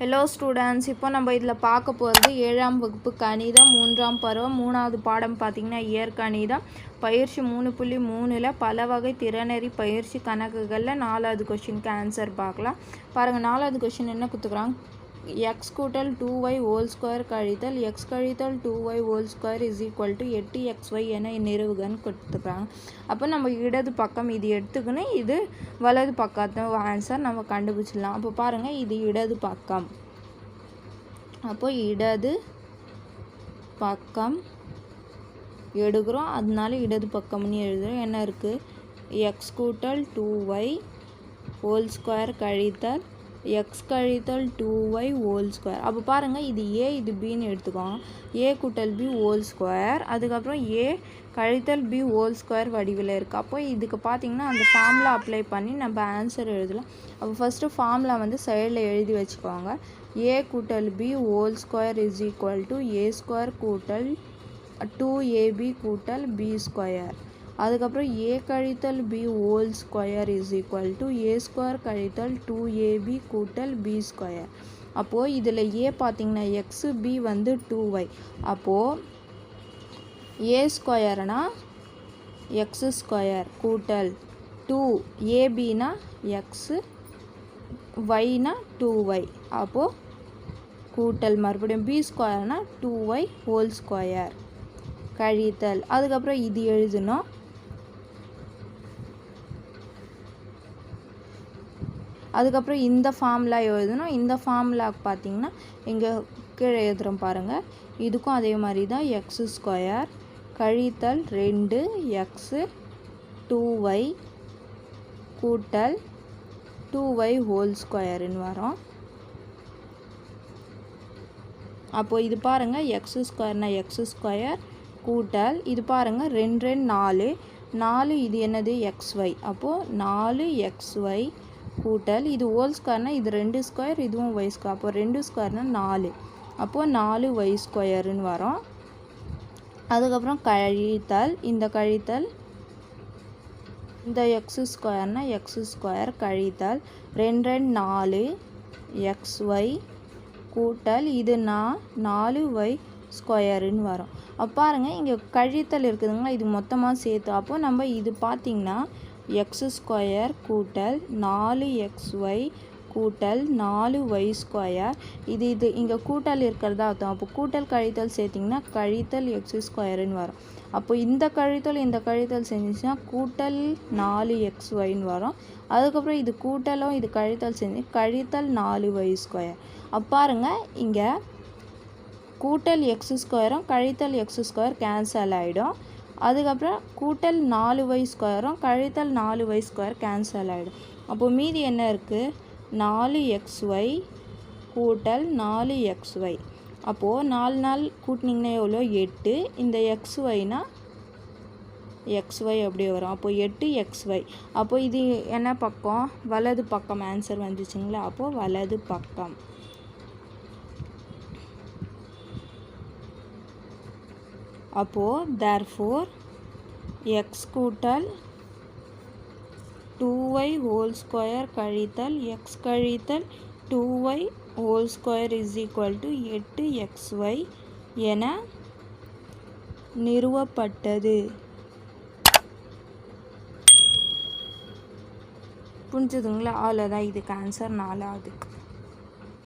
Hello students இப்போ நம்ம இதில் பார்க்க போகிறது ஏழாம் வகுப்பு கணிதம் மூன்றாம் பருவம் மூணாவது பாடம் பார்த்திங்கன்னா இயற்கணிதம் பயிற்சி மூணு புள்ளி மூணில் பல வகை திறனறி பயிற்சி கணக்குகளில் நாலாவது கொஷினுக்கு ஆன்சர் பார்க்கலாம். பாருங்கள் நாலாவது கொஷின் என்ன கொடுத்துக்குறாங்க எக்ஸ் கூட்டல் டூ ஒய் ஹோல் ஸ்கொயர் கழித்தல் எக்ஸ் கழித்தல் two Y whole square is equal to எட்டு எக்ஸ் ஒய் என நிறுவுகன்னு கொடுத்துக்கிறாங்க அப்போ நம்ம இடது பக்கம் இது எடுத்துக்கணும் இது வலது பக்கத்து ஆன்சர் நம்ம கண்டுபிடிச்சிடலாம். அப்போ பாருங்கள் இது இடது பக்கம். அப்போ இடது பக்கம் எடுக்கிறோம். அதனால இடது பக்கம்னு எழுதுகிறோம் என்ன இருக்குது எக்ஸ் கூட்டல் டூ ஒய் ஹோல் ஸ்கொயர் கழித்தல் எக்ஸ் கழித்தல் டூ ஒய் ஹோல் ஸ்கொயர் அப்போ பாருங்கள் இது ஏ இது பின்னு எடுத்துக்கோங்க. ஏ கூட்டல் பி ஹோல் ஸ்கொயர் அதுக்கப்புறம் ஏ கழித்தல் பி ஹோல் ஸ்கொயர் வடிவில் இருக்குது அப்போ இதுக்கு பார்த்தீங்கன்னா அந்த ஃபார்முலா அப்ளை பண்ணி நம்ம ஆன்சர் எழுதலாம். அப்போ ஃபஸ்ட்டு ஃபார்முலா வந்து சைடில் எழுதி வச்சுக்கோங்க. ஏ கூட்டல் B whole square is equal to A square கூட்டல் டூ ஏபி கூட்டல் பி ஸ்கொயர் அதுக்கப்புறம் ஏ கழித்தல் B whole square is equal to A square கழித்தல் டூ ஏபி கூட்டல் பி ஸ்கொயர் அப்போது இதில் ஏ பார்த்தீங்கன்னா எக்ஸு பி வந்து டூ ஒய் அப்போது ஏ ஸ்கொயர்னா எக்ஸு ஸ்கொயர் கூட்டல் டூ ஏபினா எக்ஸு ஒய்னா டூ ஒய் அப்போது கூட்டல் மறுபடியும் பி ஸ்கொயர்னா டூ ஒய் ஹோல் ஸ்கொயர் கழித்தல். அதுக்கப்புறம் இது எழுதணும். அதுக்கப்புறம் இந்த ஃபார்முலா எழுதணும். இந்த ஃபார்முலாக்கு பார்த்தீங்கன்னா இங்கே கீழே எழுதுகிறோம் பாருங்கள் இதுக்கும் அதே மாதிரி தான் எக்ஸு ஸ்கொயர் கழித்தல் ரெண்டு எக்ஸு டூ ஒய் கூட்டல் டூ ஒய் ஹோல் ஸ்கொயருன்னு வரும். அப்போது இது பாருங்கள் எக்ஸு ஸ்கொயர்னால் எக்ஸு ஸ்கொயர் கூட்டல் இது பாருங்கள் ரெண்டு ரெண்டு நாலு. நாலு இது என்னது? எக்ஸ் ஒய் அப்போது நாலு எக்ஸ் ஒய் கூட்டல் இது ஹோல் ஸ்கொயர்னால் இது ரெண்டு ஸ்கொயர் இதுவும் ஒய் ஸ்கொயர் அப்போ ரெண்டு ஸ்கொயர்னால் நாலு. அப்போது நாலு ஒய் ஸ்கொயருன்னு வரும். அதுக்கப்புறம் கழித்தல் இந்த கழித்தல் இந்த எக்ஸு ஸ்கொயர்னால் எக்ஸு ஸ்கொயர் கழித்தல். ரெண்டு ரெண்டு நாலு எக்ஸ் ஒய் கூட்டல் இது நான் நாலு ஒய் ஸ்கொயருன்னு வரும். அப்போ பாருங்கள் இங்கே கழித்தல் இருக்குதுங்களா இது மொத்தமாக சேர்த்து. அப்போது நம்ம இது பார்த்திங்கன்னா எக்ஸ் ஸ்கொயர் கூட்டல் நாலு எக்ஸ் ஒய் கூட்டல் நாலு ஒய் ஸ்கொயர். இது இது இங்கே கூட்டல் இருக்கிறதா அர்த்தம். அப்போ கூட்டல் கழித்தல் சேர்த்திங்கன்னா கழித்தல் எக்ஸ் ஸ்கொயருன்னு வரும். அப்போ இந்த கழித்தல் இந்த கழித்தல் செஞ்சிச்சுன்னா கூட்டல் நாலு எக்ஸ் ஒய்ன்னு வரும். அதுக்கப்புறம் இது கூட்டலும் இது கழித்தல் செஞ்சு கழித்தல் நாலு ஒய் ஸ்கொயர். அப்போ பாருங்கள் இங்கே கூட்டல் எக்ஸ் ஸ்கொயரும் கழித்தல் எக்ஸ் ஸ்கொயர் கேன்சல் ஆகிடும் அதுக்கப்புறம் கூட்டல் நாலு ஒய் ஸ்கொயரும் கழித்தல் நாலு ஒய் ஸ்கொயர் கேன்சல் ஆகிடும் அப்போது மீதி என்ன இருக்குது நாலு எக்ஸ் ஒய் கூட்டல் நாலு எக்ஸ் ஒய் அப்போது நாலு நாள் கூட்டினிங்கன்னா எவ்வளோ? எட்டு. இந்த எக்ஸ் ஒய்னா எக்ஸ் ஒய் அப்படியே வரும். அப்போது எட்டு எக்ஸ் ஒய் அப்போது இது என்ன பக்கம்? வலது பக்கம். ஆன்சர் வந்துச்சுங்களா? அப்போது வலது பக்கம். அப்போது தேர்ஃபோர் எக்ஸ் கூட்டல் டூ ஒய் ஹோல் ஸ்கொயர் கழித்தல் எக்ஸ் கழித்தல் two Y whole square is equal to எட்டு எக்ஸ் ஒய் என நிறுவப்பட்டது. புரிஞ்சுதுங்களா? அவ்வளோதான் இதுக்கு ஆன்சர் நாலாவதுக்கு.